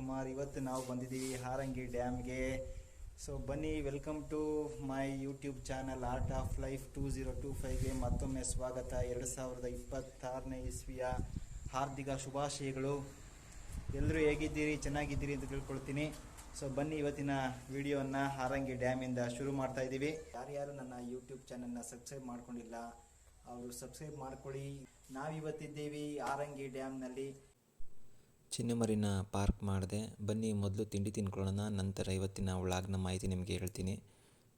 ಕುಮಾರ್ ಇವತ್ತು ನಾವು ಬಂದಿದ್ದೀವಿ ಹಾರಂಗಿ ಡ್ಯಾಮ್ಗೆ. ಸೊ ಬನ್ನಿ welcome to my YouTube channel Art of Life two zero two ಫೈವ್ಗೆ ಮತ್ತೊಮ್ಮೆ ಸ್ವಾಗತ. ಎರಡು ಸಾವಿರದ ಇಪ್ಪತ್ತಾರನೇ ಇಸ್ವಿಯ ಹಾರ್ದಿಕ ಶುಭಾಶಯಗಳು. ಎಲ್ಲರೂ ಹೇಗಿದ್ದೀರಿ? ಚೆನ್ನಾಗಿದ್ದೀರಿ ಅಂತ ತಿಳ್ಕೊಳ್ತೀನಿ. ಸೊ ಬನ್ನಿ, ಇವತ್ತಿನ ವಿಡಿಯೋವನ್ನು ಹಾರಂಗಿ ಡ್ಯಾಮಿಂದ ಶುರು ಮಾಡ್ತಾ ಇದ್ದೀವಿ. ಯಾರ್ಯಾರು ನನ್ನ ಯೂಟ್ಯೂಬ್ ಚಾನಲ್ನ ಸಬ್ಸ್ಕ್ರೈಬ್ ಮಾಡ್ಕೊಂಡಿಲ್ಲ, ಅವರು ಸಬ್ಸ್ಕ್ರೈಬ್ ಮಾಡ್ಕೊಳ್ಳಿ. ನಾವಿವತ್ತಿದ್ದೀವಿ ಹಾರಂಗಿ ಡ್ಯಾಮ್ನಲ್ಲಿ. ಚಿನ್ನಮರಿನ ಪಾರ್ಕ್ ಮಾಡಿದೆ. ಬನ್ನಿ, ಮೊದಲು ತಿಂಡಿ ತಿನ್ಕೊಳ್ಳೋಣ, ನಂತರ ಇವತ್ತಿನ ವ್ಲಾಗ್ನ ಮಾಹಿತಿ ನಿಮಗೆ ಹೇಳ್ತೀನಿ.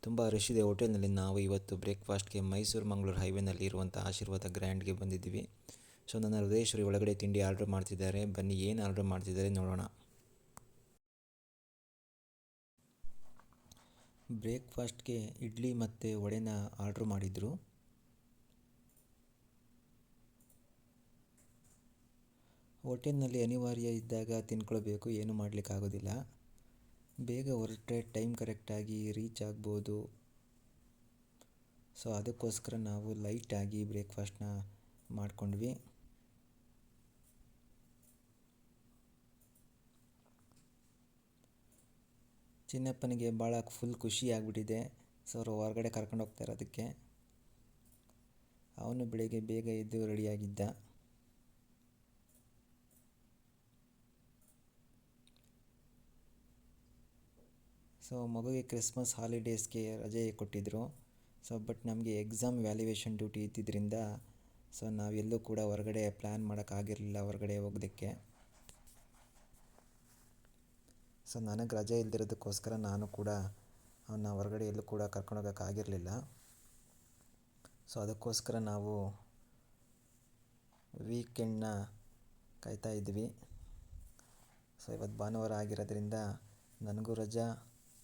ತುಂಬ ರಶ್ ಇದೆ. ಹೋಟೆಲ್ನಲ್ಲಿ ನಾವು ಇವತ್ತು ಬ್ರೇಕ್ಫಾಸ್ಟ್ಗೆ ಮೈಸೂರು ಮಂಗಳೂರು ಹೈವೇನಲ್ಲಿ ಇರುವಂಥ ಆಶೀರ್ವಾದ ಗ್ರ್ಯಾಂಡ್ಗೆ ಬಂದಿದ್ದೀವಿ. ಸೊ, ನನ್ನ ಹೃದಯೇಶ್ವರಿ ಒಳಗಡೆ ತಿಂಡಿ ಆರ್ಡ್ರ್ ಮಾಡ್ತಿದ್ದಾರೆ. ಬನ್ನಿ, ಏನು ಆರ್ಡ್ರ್ ಮಾಡ್ತಿದ್ದಾರೆ ನೋಡೋಣ. ಬ್ರೇಕ್ಫಾಸ್ಟ್ಗೆ ಇಡ್ಲಿ ಮತ್ತು ವಡೆನ ಆರ್ಡ್ರ್ ಮಾಡಿದರು. ಹೋಟೆಲ್ನಲ್ಲಿ ಅನಿವಾರ್ಯ ಇದ್ದಾಗ ತಿನ್ಕೊಳ್ಬೇಕು, ಏನು ಮಾಡಲಿಕ್ಕಾಗೋದಿಲ್ಲ. ಬೇಗ ಹೊರಟ್ರೆ ಟೈಮ್ ಕರೆಕ್ಟಾಗಿ ರೀಚ್ ಆಗ್ಬೋದು. ಸೊ, ಅದಕ್ಕೋಸ್ಕರ ನಾವು ಲೈಟಾಗಿ ಬ್ರೇಕ್ಫಾಸ್ಟ್ನ ಮಾಡಿಕೊಂಡ್ವಿ. ಚಿನ್ನಪ್ಪನಿಗೆ ಭಾಳ ಫುಲ್ ಖುಷಿ ಆಗಿಬಿಟ್ಟಿದೆ. ಸೊ, ಅವರು ಹೊರಗಡೆ ಕರ್ಕೊಂಡು ಹೋಗ್ತಾ ಅದಕ್ಕೆ ಅವನು ಬೆಳಿಗ್ಗೆ ಬೇಗ ಎದ್ದು ರೆಡಿಯಾಗಿದ್ದ. ಸೊ ಮಗುವಿಗೆ ಕ್ರಿಸ್ಮಸ್ ಹಾಲಿಡೇಸ್ಗೆ ರಜೆ ಕೊಟ್ಟಿದ್ದರು ಸೊ ಬಟ್ ನಮಗೆ ಎಕ್ಸಾಮ್ ವ್ಯಾಲ್ಯುವೇಷನ್ ಡ್ಯೂಟಿ ಇದ್ದಿದ್ದರಿಂದ ಸೊ ನಾವೆಲ್ಲೂ ಕೂಡ ಹೊರಗಡೆ ಪ್ಲ್ಯಾನ್ ಮಾಡೋಕ್ಕಾಗಿರಲಿಲ್ಲ ಹೊರಗಡೆ ಹೋಗೋದಕ್ಕೆ ಸೊ ನನಗೆ ರಜೆ ಇಲ್ದಿರೋದಕ್ಕೋಸ್ಕರ ನಾನು ಕೂಡ ಅವನ್ನ ಹೊರಗಡೆ ಎಲ್ಲೂ ಕೂಡ ಕರ್ಕೊಂಡೋಗೋಕ್ಕಾಗಿರಲಿಲ್ಲ ಸೊ ಅದಕ್ಕೋಸ್ಕರ ನಾವು ವೀಕೆಂಡ್ನ ಕಾಯ್ತಾ ಇದ್ವಿ. ಸೊ ಇವತ್ತು ಭಾನುವಾರ ಆಗಿರೋದ್ರಿಂದ ನನಗೂ ರಜಾ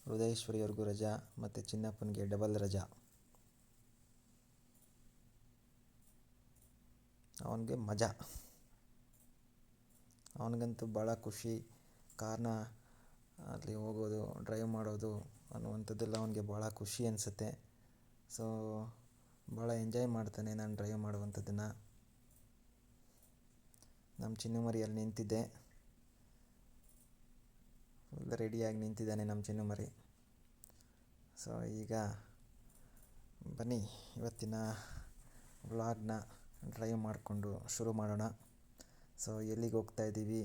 ಹೃದಯೇಶ್ವರಿಯವ್ರಿಗೂ ರಜಾ, ಮತ್ತು ಚಿನ್ನಪ್ಪನಿಗೆ ಡಬಲ್ ರಜಾ. ಅವನಿಗೆ ಮಜಾ. ಅವನಿಗಂತೂ ಭಾಳ ಖುಷಿ. ಕಾರ್ನ ಅಲ್ಲಿ ಹೋಗೋದು ಡ್ರೈವ್ ಮಾಡೋದು ಅನ್ನುವಂಥದ್ದೆಲ್ಲ ಅವನಿಗೆ ಭಾಳ ಖುಷಿ ಅನಿಸುತ್ತೆ. ಸೊ ಭಾಳ ಎಂಜಾಯ್ ಮಾಡ್ತಾನೆ ನಾನು ಡ್ರೈವ್ ಮಾಡುವಂಥದ್ದನ್ನು. ನಮ್ಮ ಚಿನ್ನಮರಿ ಅಲ್ಲಿ ನಿಂತಿದ್ದೆ. ರೆಡಿಯಾಗಿ ನಿಂತಿದ್ದಾನೆ ನಮ್ಮ ಚಿನ್ನಮರಿ ಸೊ ಈಗ ಬನ್ನಿ, ಇವತ್ತಿನ ವ್ಲಾಗ್ನ ಡ್ರೈವ್ ಮಾಡಿಕೊಂಡು ಶುರು ಮಾಡೋಣ. ಸೊ ಎಲ್ಲಿಗೆ ಹೋಗ್ತಾ ಇದ್ದೀವಿ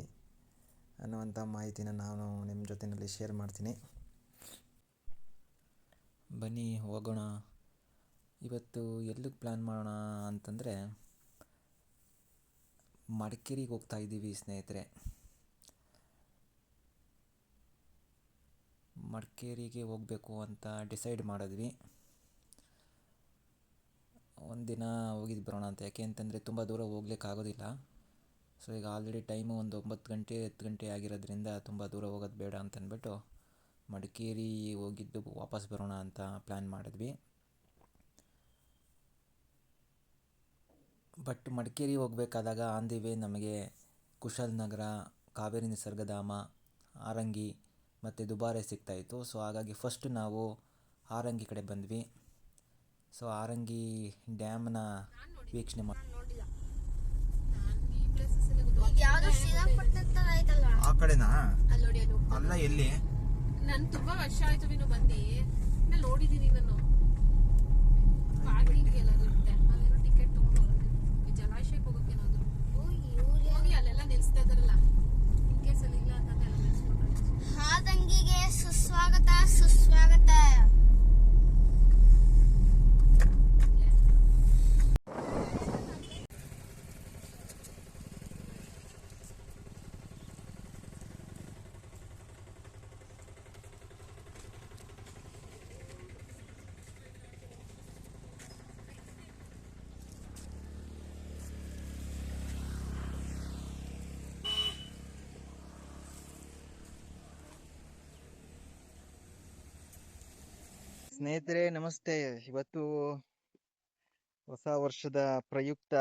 ಅನ್ನುವಂಥ ಮಾಹಿತಿನ ನಾನು ನಿಮ್ಮ ಜೊತೆಯಲ್ಲಿ ಶೇರ್ ಮಾಡ್ತೀನಿ. ಬನ್ನಿ, ಹೋಗೋಣ. ಇವತ್ತು ಎಲ್ಲಿಗೆ ಪ್ಲ್ಯಾನ್ ಮಾಡೋಣ ಅಂತಂದರೆ ಮಡಿಕೇರಿಗೆ ಹೋಗ್ತಾ ಇದ್ದೀವಿ ಸ್ನೇಹಿತರೆ. ಮಡಿಕೇರಿಗೆ ಹೋಗಬೇಕು ಅಂತ ಡಿಸೈಡ್ ಮಾಡಿದ್ವಿ. ದಿನ ಹೋಗಿದ್ದು ಬರೋಣ ಅಂತ. ಯಾಕೆ ಅಂತಂದರೆ ತುಂಬ ದೂರ ಹೋಗ್ಲಿಕ್ಕಾಗೋದಿಲ್ಲ ಸೊ ಈಗ ಆಲ್ರೆಡಿ ಟೈಮು ಒಂದು ಒಂಬತ್ತು ಗಂಟೆ, ಹತ್ತು ಗಂಟೆ ಆಗಿರೋದ್ರಿಂದ ತುಂಬ ದೂರ ಹೋಗೋದು ಬೇಡ ಅಂತ ಅಂದ್ಬಿಟ್ಟು ಮಡಿಕೇರಿ ಹೋಗಿದ್ದು ವಾಪಸ್ ಬರೋಣ ಅಂತ ಪ್ಲ್ಯಾನ್ ಮಾಡಿದ್ವಿ. ಬಟ್ ಮಡಿಕೇರಿ ಹೋಗಬೇಕಾದಾಗ ಆನ್ ದಿ ವೇ ನಮಗೆ ಕಾವೇರಿ ನಿಸರ್ಗಧಾಮ, ಆರಂಗಿ ಮತ್ತು ದುಬಾರೆ ಸಿಗ್ತಾಯಿತ್ತು. ಸೊ ಹಾಗಾಗಿ ಫಸ್ಟ್ ನಾವು ಆರಂಗಿ ಕಡೆ ಬಂದ್ವಿ. ಸೊ ಆರಂಗಿ ಡ್ಯಾಮ್ನ ವೀಕ್ಷಣೆ ಮಾಡಿ ಆ ಕಡೆನಾ? ಅಲ್ಲಿ ನೋಡಿ ಅದು ಅಲ್ಲ ಎಲ್ಲಿ? ನಾನು ತುಂಬಾ ವರ್ಷ ಆಯ್ತು ನೀನು ಬಂದಿ. ಇನ್ನ ನೋಡಿದೀನಿ ನಾನು ಪಾರ್ಕಿಂಗ್ ಎಲ್ಲ ಇರುತ್ತೆ ಅಲ್ಲೇನೋ ಟಿಕೆಟ್ ತಗೊಂಡು ಜಲಾಶಯಕ್ಕೆ ಹೋಗೋಕೇನಾದ್ರು. ಹೋಗಿ ಅಲ್ಲೆಲ್ಲ ನಿಲ್ಸ್ತಾ ಇದಾರಲ್ಲ. ನಿಲ್ಸ್ಬಿಟ್ರೆ ಹಾದಂಗಿಗೆ ಸುಸ್ವಾಗತ ಸುಸ್ವಾಗತ ಸ್ನೇಹಿತರೆ ನಮಸ್ತೆ. ಇವತ್ತು ಹೊಸ ವರ್ಷದ ಪ್ರಯುಕ್ತ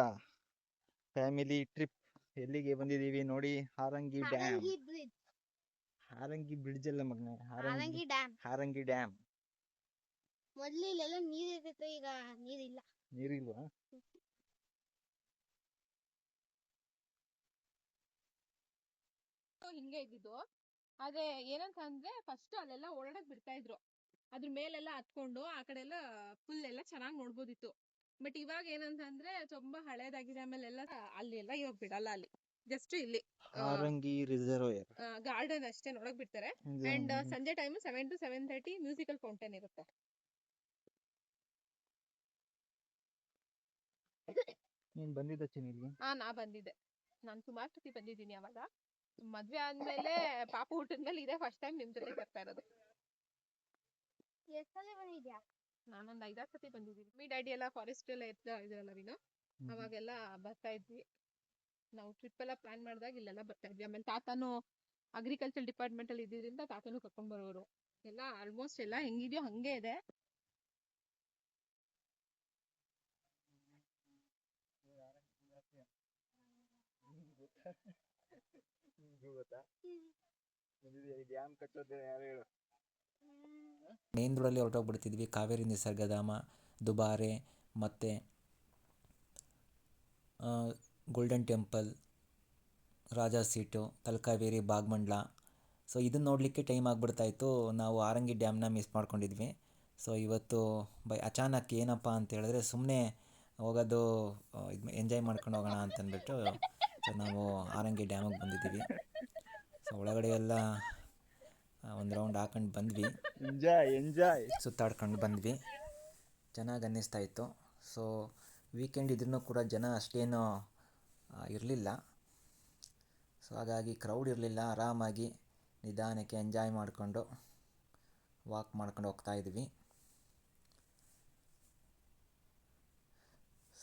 ಫ್ಯಾಮಿಲಿ ಟ್ರಿಪ್ ಎಲ್ಲಿಗೆ ಬಂದಿದೀವಿ ನೋಡಿ? ಹಾರಂಗಿ ಡ್ಯಾಮ್ ಹಾರಂಗಿ ಬ್ರಿಡ್ಜ್ ಅಲ್ಲ ಮಗ್ನ. ಹಾರಂಗಿ ಹಾರಂಗಿ ಡ್ಯಾಮ್ ಹಾರಂಗಿ ಡ್ಯಾಮ್ ಮೊದ್ಲು ಇಲ್ಲೆಲ್ಲ ನೀರ್ ಇರ್ತಿತ್ತು ಈಗ ನೀರಿಲ್ಲ. ನೀರಿಲ್ವಾ? ಹಿಂಗೆ ಇದ್ದಿದ್ದು. ಆದ್ರೆ ಏನಂತ ಅಂದ್ರೆ ಫಸ್ಟ್ ಅಲ್ಲೆಲ್ಲ ಓಡಾಡಕ್ ಬಿಡ್ತಾ ಇದ್ರು. ಅದ್ರ ಮೇಲೆಲ್ಲ ಹತ್ಕೊಂಡು ಆ ಕಡೆ ಎಲ್ಲ ಫುಲ್ ಎಲ್ಲ ಚೆನ್ನಾಗಿ ನೋಡ್ಬೋದಿತ್ತು. ಬಟ್ ಇವಾಗ ಏನಂತ ಅಂದ್ರೆ ತುಂಬಾ ಹಳೇದಾಗಿದೆ ಆಮೇಲೆ ಎಲ್ಲ ಅಲ್ಲಿ ಎಲ್ಲ ಇವಾಗ ಬಿಡಲ್ಲ ಅಲ್ಲಿ. ಜಸ್ಟ್ ಇಲ್ಲಿ. ಹಾರಂಗಿ ರಿಸರ್ವೇರ್ ಗಾರ್ಡನ್ ಅಷ್ಟೇ ನೋಡಕ್ ಬಿಡ್ತಾರೆ. ಅಂಡ್ ಸಂಜೆ time seven to seven thirty musical fountain ಇರುತ್ತೆ. ನೀನ್ ಬಂದಿದ್ದ ಚಿನ್ನಿಗೆ ಹಾ ನಾ ಬಂದಿದ್ದೆ. ನಾನು ಸುಮಾರು ಸತಿ ಬಂದಿದ್ದೀನಿ ಅವಾಗ. ಮದ್ವೆ ಆದ್ಮೇಲೆ ಪಾಪ ಹುಟ್ಟಿದ್ಮೇಲೆ ಇದೇ ಫಸ್ಟ್ ಟೈಮ್ ನಿಮ್ ಜೊತೆ ಬರ್ತಾ ಇರೋದು. ಎಷ್ಟ್ ಸಲ ಬಂದಿದ್ಯಾ ನಾನೊಂದ್ ಐದಾರು ಸತಿ ಬಂದಿದ್ದೀನಿ ಮಮ್ಮಿ ಡ್ಯಾಡಿ ಎಲ್ಲ ಫಾರೆಸ್ಟ್ ಎಲ್ಲ ಇರ್ತಾ ಇದ್ರಲ್ಲ ವಿನು ಅವಾಗೆಲ್ಲ ಬರ್ತಾ ಇದ್ವಿ ನಾವು ಟ್ರಿಪ್ ಎಲ್ಲ ಪ್ಲಾನ್ ಮಾಡಿದಾಗ ಇಲ್ಲೆಲ್ಲ ಬರ್ತಾ ಇದ್ವಿ ಆಮೇಲೆ ತಾತನು ಅಗ್ರಿಕಲ್ಚರ್ ಡಿಪಾರ್ಟ್ಮೆಂಟ್ ಅಲ್ಲಿ ಇದ್ದಿದ್ರಿಂದ ತಾತನು ಕರ್ಕೊಂಡ್ ಬರೋರು ಎಲ್ಲ ಆಲ್ಮೋಸ್ಟ್ ಎಲ್ಲ ಹೆಂಗಿದ್ಯೋ ಹಂಗೆ ಇದೆ ಡ್ಯಾಮ್ ಕಟ್ಟೋದು ಯಾರು ಹೇಳು ಮೇನ್ ರೋಡಲ್ಲಿ ಹೊರಟೋಗ್ಬಿಡ್ತಿದ್ವಿ. ಕಾವೇರಿ ನಿಸರ್ಗಧಾಮ, ದುಬಾರೆ, ಮತ್ತು golden temple, Raja seat, Talakaveri, Bhagamandala. So ಇದನ್ನ ನೋಡಲಿಕ್ಕೆ ಟೈಮ್ ಆಗಿಬಿಡ್ತಾಯಿತ್ತು. ನಾವು ಆರಂಗಿ ಡ್ಯಾಮ್ನ ಮಿಸ್ ಮಾಡ್ಕೊಂಡಿದ್ವಿ. ಸೊ, ಇವತ್ತು ಬೈ ಅಚಾನಕ್ ಏನಪ್ಪ ಅಂತ ಹೇಳಿದ್ರೆ ಸುಮ್ಮನೆ ಹೋಗೋದು ಇದು ಎಂಜಾಯ್ ಮಾಡ್ಕೊಂಡು ಹೋಗೋಣ ಅಂತಂದ್ಬಿಟ್ಟು, ಸೊ, ನಾವು ಆರಂಗಿ ಡ್ಯಾಮಿಗೆ ಬಂದಿದ್ದೀವಿ. ಸೊ, ಒಳಗಡೆ ಎಲ್ಲ ಒಂದು ರೌಂಡ್ ಹಾಕೊಂಡು ಬಂದ್ವಿ. ಎಂಜಾಯ್ ಎಂಜಾಯ್ ಸುತ್ತಾಡ್ಕೊಂಡು ಬಂದ್ವಿ. ಚೆನ್ನಾಗಿ ಅನ್ನಿಸ್ತಾ ಇತ್ತು. ಸೊ ವೀಕೆಂಡ್ ಇದ್ರೂ ಕೂಡ ಜನ ಅಷ್ಟೇನು ಇರಲಿಲ್ಲ. ಸೊ ಹಾಗಾಗಿ ಕ್ರೌಡ್ ಇರಲಿಲ್ಲ. ಆರಾಮಾಗಿ ನಿಧಾನಕ್ಕೆ ಎಂಜಾಯ್ ಮಾಡಿಕೊಂಡು ವಾಕ್ ಮಾಡ್ಕೊಂಡು ಹೋಗ್ತಾ ಇದ್ವಿ.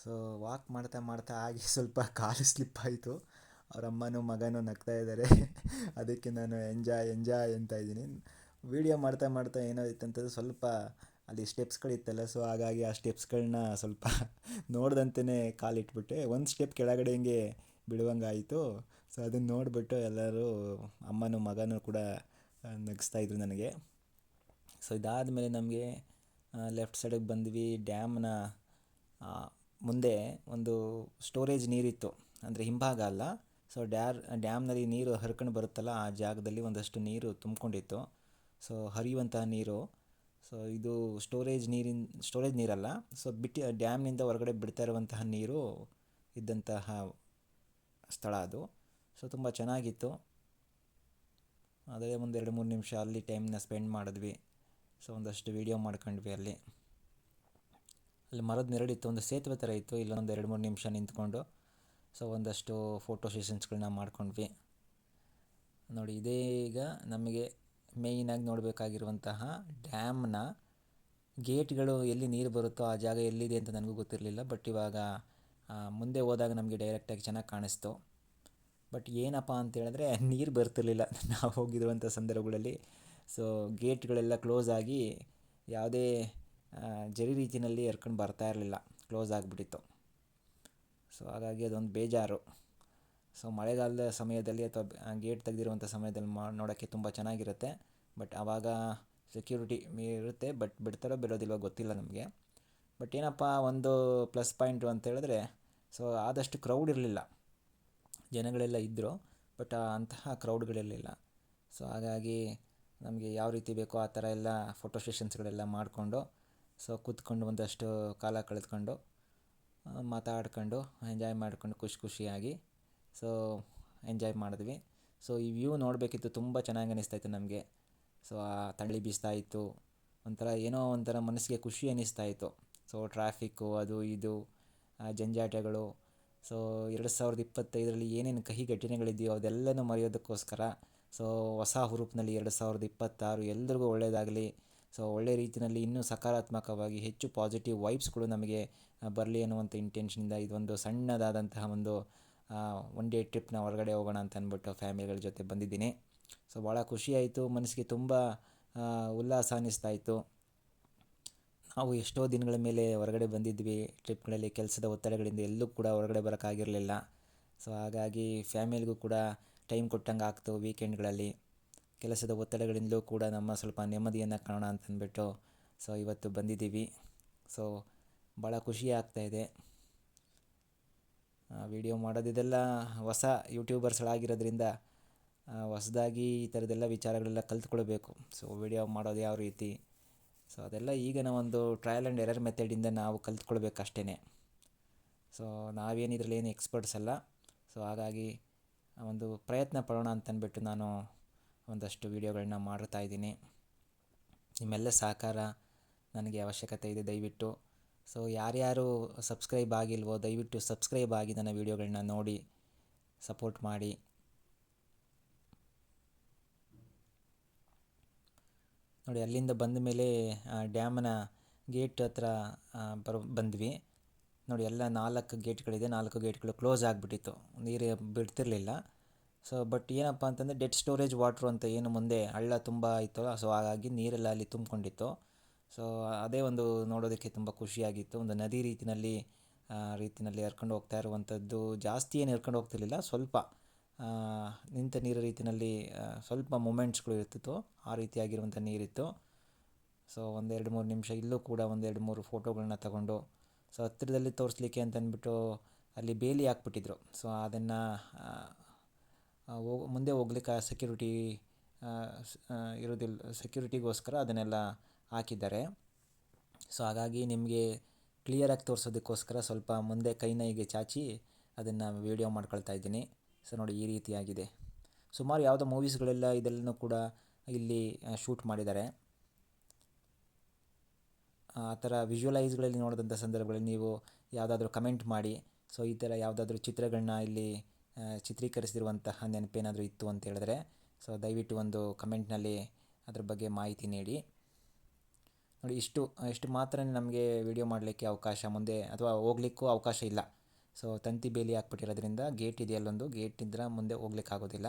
ಸೊ ವಾಕ್ ಮಾಡ್ತಾ ಮಾಡ್ತಾ ಆಗಿ ಸ್ವಲ್ಪ ಕಾಲು ಸ್ಲಿಪ್ ಆಯಿತು. ಅವ್ರ ಅಮ್ಮನೂ ಮಗನೂ ನಗ್ತಾ ಇದ್ದಾರೆ. ಅದಕ್ಕೆ ನಾನು ಎಂಜಾಯ್ ಎಂಜಾಯ್ ಅಂತ ಇದ್ದೀನಿ. ವೀಡಿಯೋ ಮಾಡ್ತಾ ಮಾಡ್ತಾ ಏನೋ ಅಂತಂದ್ರೆ ಸ್ವಲ್ಪ ಅಲ್ಲಿ ಸ್ಟೆಪ್ಸ್ಗಳಿತ್ತಲ್ಲ ಸೊ ಹಾಗಾಗಿ ಆ ಸ್ಟೆಪ್ಸ್ಗಳನ್ನ ಸ್ವಲ್ಪ ನೋಡ್ದಂತೆಯೇ ಕಾಲಿಟ್ಬಿಟ್ಟೆ. ಒಂದು ಸ್ಟೆಪ್ ಕೆಳಗಡೆ ಹಿಂಗೆ ಬಿಡುವಂಗಾಯಿತು. ಸೊ ಅದನ್ನು ನೋಡಿಬಿಟ್ಟು ಎಲ್ಲರೂ ಅಮ್ಮನೂ ಮಗನೂ ಕೂಡ ನಗಿಸ್ತಾ ಇದ್ರು ನನಗೆ. ಸೊ ಇದಾದಮೇಲೆ ನಮಗೆ ಲೆಫ್ಟ್ ಸೈಡಿಗೆ ಬಂದ್ವಿ. ಡ್ಯಾಮ್ನ ಮುಂದೆ ಒಂದು ಸ್ಟೋರೇಜ್ ನೀರಿತ್ತು. ಅಂದರೆ ಹಿಂಭಾಗ ಅಲ್ಲ. ಸೊ ಡ್ಯಾರ್ ಡ್ಯಾಮ್ನಲ್ಲಿ ನೀರು ಹರ್ಕೊಂಡು ಬರುತ್ತಲ್ಲ, ಆ ಜಾಗದಲ್ಲಿ ಒಂದಷ್ಟು ನೀರು ತುಂಬಿಕೊಂಡಿತ್ತು. ಸೊ ಹರಿಯುವಂತಹ ನೀರು. ಸೊ ಇದು ಸ್ಟೋರೇಜ್ ನೀರಿನ ಸ್ಟೋರೇಜ್ ನೀರಲ್ಲ. ಸೊ ಬಿಟ್ಟು ಡ್ಯಾಮ್ನಿಂದ ಹೊರಗಡೆ ಬಿಡ್ತಾ ಇರುವಂತಹ ನೀರು ಇದ್ದಂತಹ ಸ್ಥಳ ಅದು. ಸೊ ತುಂಬ ಚೆನ್ನಾಗಿತ್ತು. ಅದೇ ಒಂದು ಎರಡು ಮೂರು ನಿಮಿಷ ಅಲ್ಲಿ ಟೈಮ್ನ ಸ್ಪೆಂಡ್ ಮಾಡಿದ್ವಿ. ಸೊ ಒಂದಷ್ಟು ವೀಡಿಯೋ ಮಾಡ್ಕೊಂಡ್ವಿ ಅಲ್ಲಿ. ಅಲ್ಲಿ ಮರದ ನೆರಳಿತ್ತು, ಒಂದು ಸೇತುವೆ ಥರ ಇತ್ತು. ಇಲ್ಲೊಂದು ಎರಡು ಮೂರು ನಿಮಿಷ ನಿಂತ್ಕೊಂಡು. ಸೊ ಒಂದಷ್ಟು ಫೋಟೋ ಸೆಷನ್ಸ್ಗಳನ್ನ ಮಾಡ್ಕೊಂಡ್ವಿ. ನೋಡಿ, ಇದೇ ಈಗ ನಮಗೆ ಮೇಯ್ನಾಗಿ ನೋಡಬೇಕಾಗಿರುವಂತಹ ಡ್ಯಾಮ್ನ ಗೇಟ್ಗಳು ಎಲ್ಲಿ ನೀರು ಬರುತ್ತೋ ಆ ಜಾಗ ಎಲ್ಲಿದೆ ಅಂತ ನನಗೂ ಗೊತ್ತಿರಲಿಲ್ಲ. ಬಟ್ ಇವಾಗ ಮುಂದೆ ಹೋದಾಗ ನಮಗೆ ಡೈರೆಕ್ಟಾಗಿ ಚೆನ್ನಾಗಿ ಕಾಣಿಸ್ತು. ಬಟ್ ಏನಪ್ಪ ಅಂತ ಹೇಳಿದ್ರೆ ನೀರು ಬರ್ತಿರಲಿಲ್ಲ. ನಾವು ಹೋಗಿರುವಂಥ ಸಂದರ್ಭಗಳಲ್ಲಿ. ಸೊ ಗೇಟ್ಗಳೆಲ್ಲ ಕ್ಲೋಸ್ ಆಗಿ ಯಾವುದೇ ಜರಿ ರೀತಿಯಲ್ಲಿ ಎರ್ಕೊಂಡು ಬರ್ತಾ ಇರಲಿಲ್ಲ. ಕ್ಲೋಸ್ ಆಗಿಬಿಟ್ಟಿತ್ತು. ಸೊ ಹಾಗಾಗಿ ಅದೊಂದು ಬೇಜಾರು. ಸೊ ಮಳೆಗಾಲದ ಸಮಯದಲ್ಲಿ ಅಥವಾ ಗೇಟ್ ತೆಗೆದಿರುವಂಥ ಸಮಯದಲ್ಲಿ ಮಾ, ನೋಡೋಕ್ಕೆ ತುಂಬ ಚೆನ್ನಾಗಿರುತ್ತೆ. ಬಟ್ ಆವಾಗ ಸೆಕ್ಯೂರಿಟಿ ಇರುತ್ತೆ. ಬಟ್ ಬಿಡ್ತಾರೋ ಬಿಡೋದಿಲ್ವೋ ಗೊತ್ತಿಲ್ಲ ನಮಗೆ. ಬಟ್ ಏನಪ್ಪ, ಒಂದು ಪ್ಲಸ್ ಪಾಯಿಂಟು ಅಂತ ಹೇಳಿದ್ರೆ, ಸೊ, ಆದಷ್ಟು ಕ್ರೌಡ್ ಇರಲಿಲ್ಲ. ಜನಗಳೆಲ್ಲ ಇದ್ದರು. ಬಟ್ ಅಂತಹ ಕ್ರೌಡ್ಗಳಿರಲಿಲ್ಲ. ಸೊ, ಹಾಗಾಗಿ ನಮಗೆ ಯಾವ ರೀತಿ ಬೇಕೋ ಆ ಥರ ಎಲ್ಲ ಫೋಟೋ ಸೆಷನ್ಸ್ಗಳೆಲ್ಲ ಮಾಡಿಕೊಂಡು, ಸೊ, ಕೂತ್ಕೊಂಡು ಒಂದಷ್ಟು ಕಾಲ ಕಳೆದ್ಕೊಂಡು ಮಾತಾಡ್ಕೊಂಡು ಎಂಜಾಯ್ ಮಾಡ್ಕೊಂಡು ಖುಷಿ ಖುಷಿಯಾಗಿ ಸೊ ಎಂಜಾಯ್ ಮಾಡಿದ್ವಿ. ಸೊ ಈ ವ್ಯೂ ನೋಡಬೇಕಿತ್ತು, ತುಂಬ ಚೆನ್ನಾಗಿ ಅನ್ನಿಸ್ತಾಯಿತ್ತು ನಮಗೆ. ಸೊ ಆ ತಳ್ಳಿ ಬೀಸ್ತಾ ಇತ್ತು. ಒಂಥರ ಏನೋ ಒಂಥರ ಮನಸ್ಸಿಗೆ ಖುಷಿ ಅನ್ನಿಸ್ತಾ ಇತ್ತು ಸೊ ಟ್ರಾಫಿಕ್ಕು ಅದು ಇದು ಜಂಜಾಟಗಳು. ಸೊ ಎರಡು ಸಾವಿರದ ಇಪ್ಪತ್ತೈದರಲ್ಲಿ ಏನೇನು ಕಹಿ ಘಟನೆಗಳಿದೆಯೋ ಅದೆಲ್ಲನೂ ಮರೆಯೋದಕ್ಕೋಸ್ಕರ ಸೊ ಹೊಸ ಹುರುಪಿನಲ್ಲಿ ಎರಡು ಸಾವಿರದ ಇಪ್ಪತ್ತಾರು ಎಲ್ರಿಗೂ ಒಳ್ಳೆಯದಾಗಲಿ ಸೊ ಒಳ್ಳೆ ರೀತಿಯಲ್ಲಿ ಇನ್ನೂ ಸಕಾರಾತ್ಮಕವಾಗಿ ಹೆಚ್ಚು ಪಾಸಿಟಿವ್ ವೈಬ್ಸ್ಗಳು ನಮಗೆ ಬರಲಿ ಅನ್ನುವಂಥ ಇಂಟೆನ್ಷನಿಂದ ಇದೊಂದು ಸಣ್ಣದಾದಂತಹ ಒಂದು ಒನ್ ಡೇ ಟ್ರಿಪ್ನ ಹೊರಗಡೆ ಹೋಗೋಣ ಅಂತ ಅಂದ್ಬಿಟ್ಟು ಫ್ಯಾಮಿಲಿಗಳ ಜೊತೆ ಬಂದಿದ್ದೀನಿ. ಸೊ ಭಾಳ ಖುಷಿಯಾಯಿತು ಮನಸ್ಸಿಗೆ ತುಂಬ ಉಲ್ಲಾಸ ಅನ್ನಿಸ್ತಾ ಇತ್ತು ನಾವು ಎಷ್ಟೋ ದಿನಗಳ ಮೇಲೆ ಹೊರಗಡೆ ಬಂದಿದ್ವಿ ಟ್ರಿಪ್ಗಳಲ್ಲಿ ಕೆಲಸದ ಒತ್ತಡಗಳಿಂದ ಎಲ್ಲೂ ಕೂಡ ಹೊರಗಡೆ ಬರೋಕ್ಕಾಗಿರಲಿಲ್ಲ ಸೊ ಹಾಗಾಗಿ ಫ್ಯಾಮಿಲಿಗೂ ಕೂಡ ಟೈಮ್ ಕೊಟ್ಟಂಗೆ ಆಗ್ತು ವೀಕೆಂಡ್ಗಳಲ್ಲಿ ಕೆಲಸದ ಒತ್ತಡಗಳಿಂದಲೂ ಕೂಡ ನಮ್ಮ ಸ್ವಲ್ಪ ನೆಮ್ಮದಿಯನ್ನು ಕಾಣೋಣ ಅಂತಂದ್ಬಿಟ್ಟು ಸೊ ಇವತ್ತು ಬಂದಿದ್ದೀವಿ. ಸೊ ಭಾಳ ಖುಷಿ ಆಗ್ತಾಯಿದೆ ವಿಡಿಯೋ ಮಾಡೋದಿದೆಲ್ಲ ಹೊಸ ಯೂಟ್ಯೂಬರ್ಸ್ಗಳಾಗಿರೋದ್ರಿಂದ ಹೊಸದಾಗಿ ಈ ಥರದ್ದೆಲ್ಲ ವಿಚಾರಗಳೆಲ್ಲ ಕಲ್ತ್ಕೊಳ್ಬೇಕು. ಸೊ ವಿಡಿಯೋ ಮಾಡೋದು ಯಾವ ರೀತಿ? ಸೊ ಅದೆಲ್ಲ ಈಗಿನ ಒಂದು ಟ್ರಯಲ್ ಆ್ಯಂಡ್ ಎರರ್ ಮೆಥಡಿಂದ ನಾವು ಕಲ್ತ್ಕೊಳ್ಬೇಕು ಅಷ್ಟೇ ಸೊ ನಾವೇನು ಇದರಲ್ಲಿ ಏನು ಎಕ್ಸ್ಪರ್ಟ್ಸ್ ಅಲ್ಲ. ಸೊ ಹಾಗಾಗಿ ಒಂದು ಪ್ರಯತ್ನ ಪಡೋಣ ಅಂತಂದ್ಬಿಟ್ಟು ನಾನು ಒಂದಷ್ಟು ವೀಡಿಯೋಗಳನ್ನ ಮಾಡ್ತಾ ಇದ್ದೀನಿ. ನಿಮ್ಮೆಲ್ಲ ಸಹಕಾರ ನನಗೆ ಅವಶ್ಯಕತೆ ಇದೆ ದಯವಿಟ್ಟು. ಸೊ ಯಾರ್ಯಾರು ಸಬ್ಸ್ಕ್ರೈಬ್ ಆಗಿಲ್ವೋ, ದಯವಿಟ್ಟು ಸಬ್ಸ್ಕ್ರೈಬ್ ಆಗಿ ನನ್ನ ವೀಡಿಯೋಗಳನ್ನ ನೋಡಿ ಸಪೋರ್ಟ್ ಮಾಡಿ. ನೋಡಿ, ಅಲ್ಲಿಂದ ಬಂದ ಮೇಲೆ ಡ್ಯಾಮನ ಗೇಟ್ ಹತ್ರ ಬರ, ಬಂದ್ವಿ. ನೋಡಿ, ಎಲ್ಲ ನಾಲ್ಕು ಗೇಟ್ಗಳಿದೆ ನಾಲ್ಕು ಗೇಟ್ಗಳು ಕ್ಲೋಸ್ ಆಗಿಬಿಟ್ಟಿತ್ತು. ನೀರು ಬಿಡ್ತಿರಲಿಲ್ಲ. ಸೊ ಬಟ್ ಏನಪ್ಪ ಅಂತಂದರೆ ಡೆಡ್ ಸ್ಟೋರೇಜ್ ವಾಟ್ರು ಅಂತ ಏನು ಮುಂದೆ ಹಳ್ಳ ತುಂಬ ಇತ್ತು ಸೊ ಹಾಗಾಗಿ ನೀರೆಲ್ಲ ಅಲ್ಲಿ ತುಂಬಿಕೊಂಡಿತ್ತು. ಸೊ ಅದೇ ಒಂದು ನೋಡೋದಕ್ಕೆ ತುಂಬ ಖುಷಿಯಾಗಿತ್ತು. ಒಂದು ನದಿ ರೀತಿಯಲ್ಲಿ ರೀತಿಯಲ್ಲಿ ಹರ್ಕೊಂಡು ಹೋಗ್ತಾ ಇರುವಂಥದ್ದು ಜಾಸ್ತಿ ಏನು ಹರ್ಕೊಂಡು ಹೋಗ್ತಿರ್ಲಿಲ್ಲ, ಸ್ವಲ್ಪ ನಿಂತ ನೀರು ರೀತಿಯಲ್ಲಿ ಸ್ವಲ್ಪ ಮೂಮೆಂಟ್ಸ್ಗಳು ಇರ್ತಿತ್ತು. ಆ ರೀತಿಯಾಗಿರುವಂಥ ನೀರಿತ್ತು. ಸೊ ಒಂದೆರಡು ಮೂರು ನಿಮಿಷ ಇಲ್ಲೂ ಕೂಡ ಒಂದೆರಡು ಮೂರು ಫೋಟೋಗಳನ್ನ ತಗೊಂಡು ಸೊ ಹತ್ತಿರದಲ್ಲಿ ತೋರಿಸ್ಲಿಕ್ಕೆ ಅಂತಂದ್ಬಿಟ್ಟು ಅಲ್ಲಿ ಬೇಲಿ ಹಾಕ್ಬಿಟ್ಟಿದ್ರು. ಸೊ ಅದನ್ನು ಹೋಗ್, ಮುಂದೆ ಹೋಗ್ಲಿಕ್ಕೆ ಸೆಕ್ಯೂರಿಟಿ ಇರೋದಿಲ್ಲ ಸೆಕ್ಯೂರಿಟಿಗೋಸ್ಕರ ಅದನ್ನೆಲ್ಲ ಹಾಕಿದ್ದಾರೆ. ಸೊ ಹಾಗಾಗಿ ನಿಮಗೆ ಕ್ಲಿಯರಾಗಿ ತೋರಿಸೋದಕ್ಕೋಸ್ಕರ ಸ್ವಲ್ಪ ಮುಂದೆ ಕೈನ ಹೀಗೆ ಚಾಚಿ ಅದನ್ನು ವೀಡಿಯೋ ಮಾಡ್ಕೊಳ್ತಾ ಇದ್ದೀನಿ. ಸೊ ನೋಡಿ ಈ ರೀತಿಯಾಗಿದೆ. ಸುಮಾರು ಯಾವುದೋ ಮೂವೀಸ್ಗಳೆಲ್ಲ ಇದೆಲ್ಲನೂ ಕೂಡ ಇಲ್ಲಿ ಶೂಟ್ ಮಾಡಿದ್ದಾರೆ. ಆ ಥರ ವಿಜುವಲೈಸ್ಗಳಲ್ಲಿ ನೋಡಿದಂಥ ಸಂದರ್ಭಗಳಲ್ಲಿ ನೀವು ಯಾವುದಾದ್ರೂ ಕಮೆಂಟ್ ಮಾಡಿ. ಸೊ ಈ ಥರ ಯಾವುದಾದ್ರೂ ಚಿತ್ರಗಳನ್ನ ಇಲ್ಲಿ ಚಿತ್ರೀಕರಿಸಿರುವಂತಹ ನೆನಪೇನಾದರೂ ಇತ್ತು ಅಂತ ಹೇಳಿದ್ರೆ ಸೊ ದಯವಿಟ್ಟು ಒಂದು ಕಮೆಂಟ್ನಲ್ಲಿ ಅದ್ರ ಬಗ್ಗೆ ಮಾಹಿತಿ ನೀಡಿ. ನೋಡಿ, ಇಷ್ಟು ಇಷ್ಟು ಮಾತ್ರ ನಮಗೆ ವಿಡಿಯೋ ಮಾಡಲಿಕ್ಕೆ ಅವಕಾಶ, ಮುಂದೆ ಅಥವಾ ಹೋಗ್ಲಿಕ್ಕೂ ಅವಕಾಶ ಇಲ್ಲ. ಸೊ ತಂತಿ ಬೇಲಿ ಹಾಕ್ಬಿಟ್ಟಿರೋದ್ರಿಂದ ಗೇಟ್ ಇದೆ ಅಲ್ಲೊಂದು ಗೇಟಿಂದ ಮುಂದೆ ಹೋಗ್ಲಿಕ್ಕಾಗೋದಿಲ್ಲ.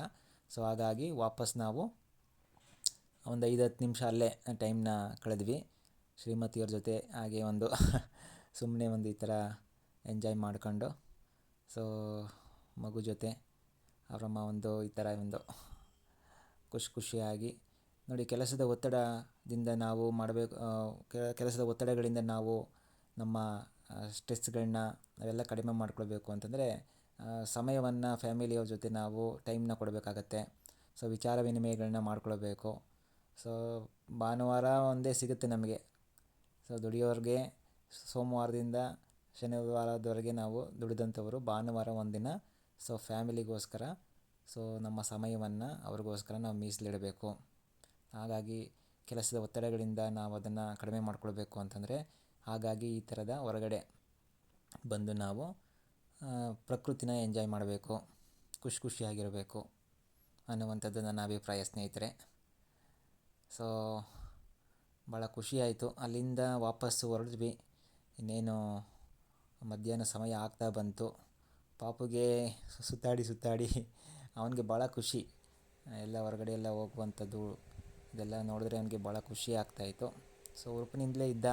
ಸೊ ಹಾಗಾಗಿ ವಾಪಸ್ ನಾವು ಒಂದು ಐದು ಹತ್ತು ನಿಮಿಷ ಅಲ್ಲೇ ಟೈಮ್ನ ಕಳೆದ್ವಿ. ಶ್ರೀಮತಿಯವ್ರ ಜೊತೆ ಹಾಗೆ ಒಂದು ಸುಮ್ಮನೆ ಒಂದು ಈ ಥರ ಎಂಜಾಯ್ ಮಾಡ್ಕೊಂಡು. ಸೊ ಮಗು ಜೊತೆ. ಅವರಮ್ಮ ಒಂದು ಈ ಥರ ಒಂದು ಖುಷಿ ಖುಷಿಯಾಗಿ. ನೋಡಿ, ಕೆಲಸದ ಒತ್ತಡದಿಂದ ನಾವು ಮಾಡಬೇಕು ಕೆಲಸದ ಒತ್ತಡಗಳಿಂದ ನಾವು ನಮ್ಮ ಸ್ಟ್ರೆಸ್ಗಳನ್ನ ಅವೆಲ್ಲ ಕಡಿಮೆ ಮಾಡ್ಕೊಳ್ಬೇಕು ಅಂತಂದರೆ ಸಮಯವನ್ನು ಫ್ಯಾಮಿಲಿಯವ್ರ ಜೊತೆ ನಾವು ಟೈಮ್ನ ಕೊಡಬೇಕಾಗತ್ತೆ. ಸೊ, ವಿಚಾರ ವಿನಿಮಯಗಳನ್ನ ಮಾಡ್ಕೊಳ್ಬೇಕು. ಸೊ, ಭಾನುವಾರ ಒಂದೇ ಸಿಗುತ್ತೆ ನಮಗೆ. ಸೊ, ದುಡಿಯೋರಿಗೆ ಸೋಮವಾರದಿಂದ ಶನಿವಾರದವರೆಗೆ ನಾವು ದುಡಿದಂಥವರು ಭಾನುವಾರ ಒಂದಿನ ಸೊ ಫ್ಯಾಮಿಲಿಗೋಸ್ಕರ ಸೊ ನಮ್ಮ ಸಮಯವನ್ನು ಅವ್ರಿಗೋಸ್ಕರ ನಾವು ಮೀಸಲಿಡಬೇಕು. ಹಾಗಾಗಿ, ಕೆಲಸದ ಒತ್ತಡಗಳಿಂದ ನಾವು ಅದನ್ನು ಕಡಿಮೆ ಮಾಡಿಕೊಳ್ಬೇಕು ಅಂತಂದರೆ, ಹಾಗಾಗಿ ಈ ಥರದ ಹೊರಗಡೆ ಬಂದು ನಾವು ಪ್ರಕೃತಿನ ಎಂಜಾಯ್ ಮಾಡಬೇಕು. ಖುಷಿ ಖುಷಿಯಾಗಿರಬೇಕು ಅನ್ನುವಂಥದ್ದು ನನ್ನ ಅಭಿಪ್ರಾಯ ಸ್ನೇಹಿತರೆ. ಸೊ ಭಾಳ ಖುಷಿಯಾಯಿತು. ಅಲ್ಲಿಂದ ವಾಪಸ್ಸು ಹೊರಟ್ವಿ ಇನ್ನೇನು ಮಧ್ಯಾಹ್ನ ಸಮಯ ಆಗ್ತಾ ಬಂತು. ಪಾಪುಗೆ ಸುತ್ತಾಡಿ ಸುತ್ತಾಡಿ ಅವನಿಗೆ ಭಾಳ ಖುಷಿ. ಎಲ್ಲ ಹೊರಗಡೆ ಎಲ್ಲ ಹೋಗುವಂಥದ್ದು, ಇದೆಲ್ಲ ನೋಡಿದ್ರೆ ಅವನಿಗೆ ಭಾಳ ಖುಷಿ ಆಗ್ತಾಯಿತ್ತು. ಸೊ ಉಡುಪಿನಿಂದಲೇ ಇದ್ದ.